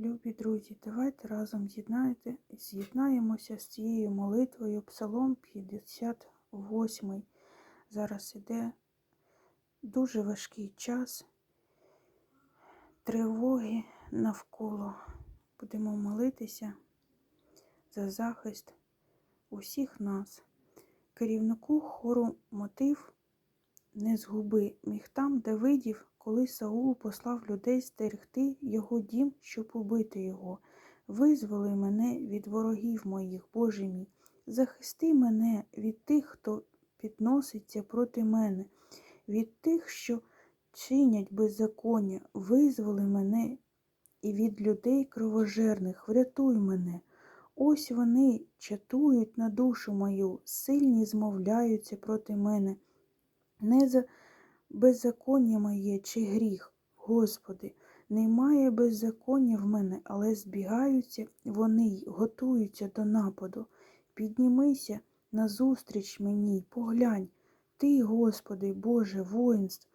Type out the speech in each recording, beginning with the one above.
Любі друзі, давайте разом з'єднаємося з цією молитвою Псалом 58. Зараз іде дуже важкий час, тривоги навколо. Будемо молитися за захист усіх нас. Керівнику хору мотив не згуби міг там Давидів, коли Саул послав людей стерегти його дім, щоб убити його. Визволи мене від ворогів моїх, Боже мій, захисти мене від тих, хто підноситься проти мене, від тих, що чинять беззаконня, визволи мене і від людей кровожерних, врятуй мене. Ось вони чатують на душу мою, сильні змовляються проти мене. Не за беззаконня моє чи гріх, Господи, немає беззаконня в мене, але збігаються вони й готуються до нападу. Піднімися назустріч мені, поглянь, Ти, Господи, Боже, воїнств,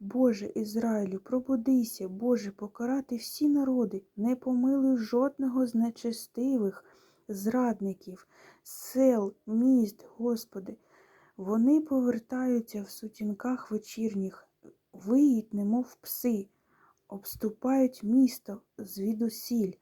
Боже Ізраїлю, пробудися, Боже, покарати всі народи, не помилуй жодного з нечестивих зрадників, сел, міст, Господи. Вони повертаються в сутінках вечірніх, виють, немов пси, обступають місто звідусіль.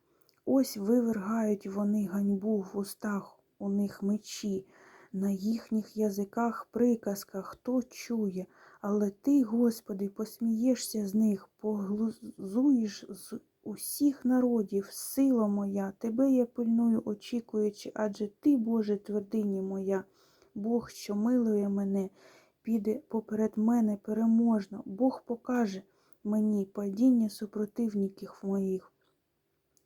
Ось вивергають вони ганьбу в устах у них мечі, на їхніх язиках приказках хто чує, але ти, Господи, посмієшся з них, поглузуєш з усіх народів, сила моя, тебе я пильную, очікуючи, адже ти, Боже, твердині моя. Бог, що милує мене, піде поперед мене переможно. Бог покаже мені падіння супротивників моїх.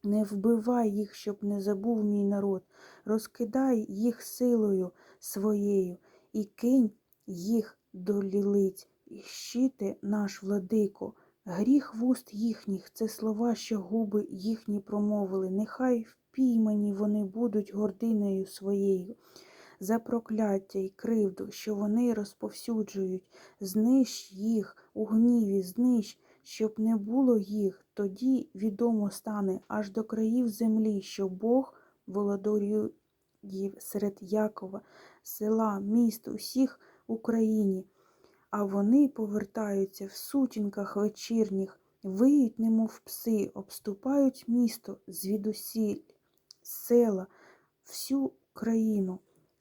Не вбивай їх, щоб не забув мій народ, розкидай їх силою своєю і кинь їх до лілиць, і щити наш владико. Гріх вуст їхніх це слова, що губи їхні промовили. Нехай впіймані вони будуть гординою своєю за прокляття й кривду, що вони розповсюджують, знищ їх у гніві, знищ, щоб не було їх, тоді відомо стане аж до країв землі, що Бог володарює серед Якова, села, міст, усіх Україні, а вони повертаються в сутінках вечірніх, виють, немов пси, обступають місто звідусіль, села, всю країну.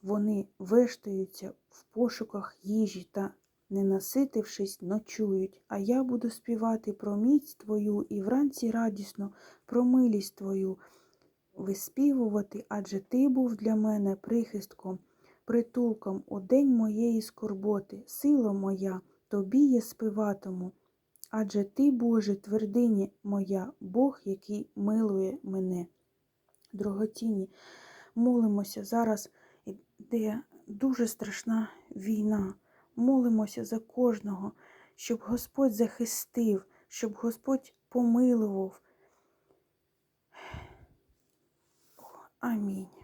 Вони вештаються в пошуках їжі та, не наситившись, ночують, а я буду співати про міць твою і вранці радісно про милість твою виспівувати, адже ти був для мене прихистком, притулком у день моєї скорботи, сила моя, тобі я співатиму. Адже ти, Боже, твердині моя, Бог, який милує мене. Дорогоцінні, молимося зараз де дуже страшна війна. Молимося за кожного, щоб Господь захистив, щоб Господь помилував. Амінь.